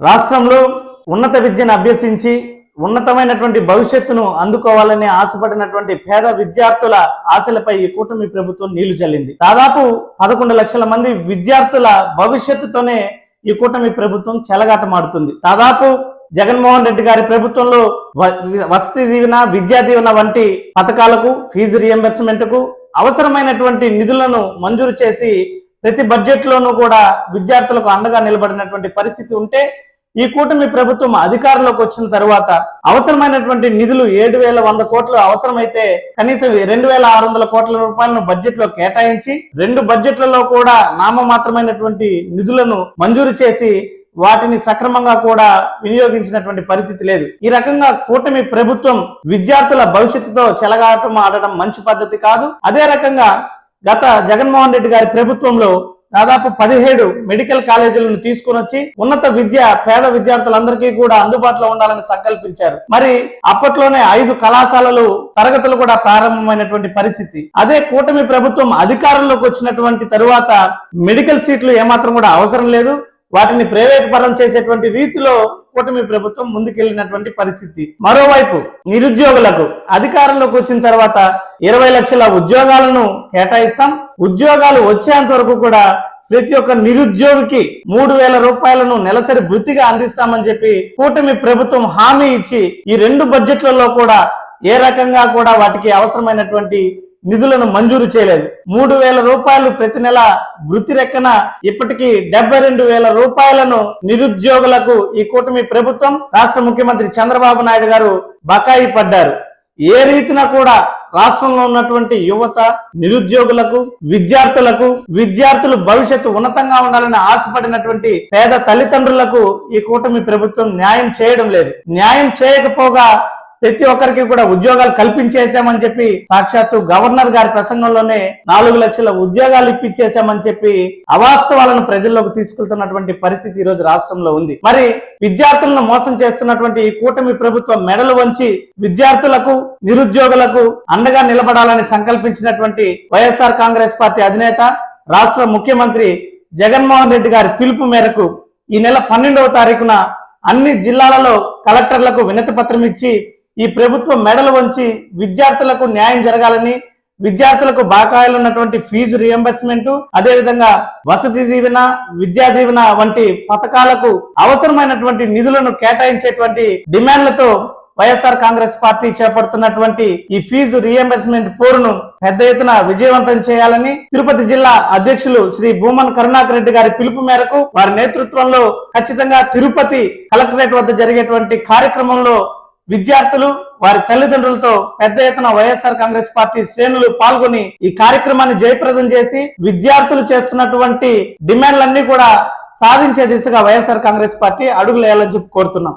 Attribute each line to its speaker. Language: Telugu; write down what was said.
Speaker 1: రాష్ట్రంలో ఉన్నత విద్యను అభ్యసించి ఉన్నతమైనటువంటి భవిష్యత్తును అందుకోవాలని ఆశపడినటువంటి పేద విద్యార్థుల ఆశలపై ఈ కూటమి ప్రభుత్వం నీళ్ళు చల్లింది దాదాపు పదకొండు లక్షల మంది విద్యార్థుల భవిష్యత్తుతోనే ఈ కూటమి ప్రభుత్వం చెలగాటమాడుతుంది. దాదాపు జగన్మోహన్ రెడ్డి గారి ప్రభుత్వంలో వ- వసతి దీవెన విద్యా దీవెన వంటి పథకాలకు ఫీజు రియంబర్స్మెంట్కు అవసరమైనటువంటి నిధులను మంజూరు చేసి ప్రతి బడ్జెట్ లోనూ కూడా విద్యార్థులకు అండగా నిలబడినటువంటి పరిస్థితి ఉంటే ఈ కూటమి ప్రభుత్వం అధికారంలోకి వచ్చిన తర్వాత అవసరమైనటువంటి నిధులు ఏడు వేల వంద కోట్లు అవసరమైతే కనీసం రెండు వేల ఆరు వందల కోట్ల రూపాయలను బడ్జెట్లో కేటాయించి రెండు బడ్జెట్లలో కూడా నామమాత్రమైనటువంటి నిధులను మంజూరు చేసి వాటిని సక్రమంగా కూడా వినియోగించినటువంటి పరిస్థితి లేదు. ఈ రకంగా కూటమి ప్రభుత్వం విద్యార్థుల భవిష్యత్తుతో చెలగాటం ఆడటం మంచి పద్ధతి కాదు. అదే రకంగా గత జగన్మోహన్ రెడ్డి గారి ప్రభుత్వంలో దాదాపు పదిహేడు మెడికల్ కాలేజీలను తీసుకుని వచ్చి ఉన్నత విద్య పేద విద్యార్థులందరికీ కూడా అందుబాటులో ఉండాలని సంకల్పించారు. మరి అప్పట్లోనే ఐదు కళాశాలలు తరగతులు కూడా ప్రారంభమైనటువంటి పరిస్థితి. అదే కూటమి ప్రభుత్వం అధికారంలోకి వచ్చినటువంటి తరువాత మెడికల్ సీట్లు ఏమాత్రం కూడా అవసరం లేదు. వాటిని ప్రైవేట్ పరం చేసేటువంటి రీతిలో కూటమి ప్రభుత్వం ముందుకెళ్ళినటువంటి పరిస్థితి. మరోవైపు నిరుద్యోగులకు అధికారంలోకి వచ్చిన తర్వాత ఇరవై లక్షల ఉద్యోగాలను కేటాయిస్తాం. ఉద్యోగాలు వచ్చేంత వరకు కూడా ప్రతి ఒక్క నిరుద్యోగికి మూడు వేల రూపాయలను నెలసరి వృత్తిగా అందిస్తామని చెప్పి కూటమి ప్రభుత్వం హామీ ఇచ్చి ఈ రెండు బడ్జెట్లలో కూడా ఏ రకంగా కూడా వాటికి అవసరమైనటువంటి నిధులను మంజూరు చేయలేదు. మూడు వేల రూపాయలు ప్రతి నెల వృత్తి రెక్కన ఇప్పటికీ డెబ్బై రెండు వేల రూపాయలను నిరుద్యోగులకు ఈ కూటమి ప్రభుత్వం రాష్ట్ర ముఖ్యమంత్రి చంద్రబాబు నాయుడు గారు బకాయి పడ్డారు. ఏ రీతిన కూడా రాష్ట్రంలో ఉన్నటువంటి యువత నిరుద్యోగులకు విద్యార్థులకు విద్యార్థులు భవిష్యత్తు ఉన్నతంగా ఉండాలని ఆశపడినటువంటి పేద తల్లిదండ్రులకు ఈ కూటమి ప్రభుత్వం న్యాయం చేయడం లేదు. న్యాయం చేయకపోగా ప్రతి ఒక్కరికి కూడా ఉద్యోగాలు కల్పించేశామని చెప్పి సాక్షాత్తు గవర్నర్ గారి ప్రసంగంలోనే నాలుగు లక్షల ఉద్యోగాలు ఇప్పించేశామని చెప్పి అవాస్తవాలను ప్రజల్లోకి తీసుకెళ్తున్నటువంటి పరిస్థితి ఈ రోజు రాష్ట్రంలో ఉంది. మరి విద్యార్థులను మోసం చేస్తున్నటువంటి ఈ కూటమి ప్రభుత్వం మెడలు వంచి విద్యార్థులకు నిరుద్యోగులకు అండగా నిలబడాలని సంకల్పించినటువంటి వైఎస్ఆర్ కాంగ్రెస్ పార్టీ అధినేత రాష్ట్ర ముఖ్యమంత్రి జగన్మోహన్ రెడ్డి గారి పిలుపు మేరకు ఈ నెల పన్నెండవ తారీఖున అన్ని జిల్లాలలో కలెక్టర్లకు వినతి పత్రం ఇచ్చి ఈ ప్రభుత్వం మెడలు వంచి విద్యార్థులకు న్యాయం జరగాలని విద్యార్థులకు బాకాయిలు ఉన్నటువంటి ఫీజు రియంబర్స్మెంట్ అదే విధంగా వసతి దీవెన విద్యా దీవెన వంటి పథకాలకు అవసరమైనటువంటి నిధులను కేటాయించేటువంటి డిమాండ్లతో వైఎస్ఆర్ కాంగ్రెస్ పార్టీ చేపడుతున్నటువంటి ఈ ఫీజు రియంబర్స్మెంట్ పోరును పెద్ద ఎత్తున విజయవంతం చేయాలని తిరుపతి జిల్లా అధ్యక్షులు శ్రీ భూమన్ కరుణాకర్ రెడ్డి గారి పిలుపు మేరకు వారి నేతృత్వంలో ఖచ్చితంగా తిరుపతి కలెక్టరేట్ వద్ద జరిగేటువంటి కార్యక్రమంలో విద్యార్థులు వారి తల్లిదండ్రులతో పెద్ద ఎత్తున వైఎస్ఆర్ కాంగ్రెస్ పార్టీ శ్రేణులు పాల్గొని ఈ కార్యక్రమాన్ని జయప్రదం చేసి విద్యార్థులు చేస్తున్నటువంటి డిమాండ్లన్నీ కూడా సాధించే దిశగా వైఎస్ఆర్ కాంగ్రెస్ పార్టీ అడుగులేయాలని చెప్పి కోరుతున్నాం.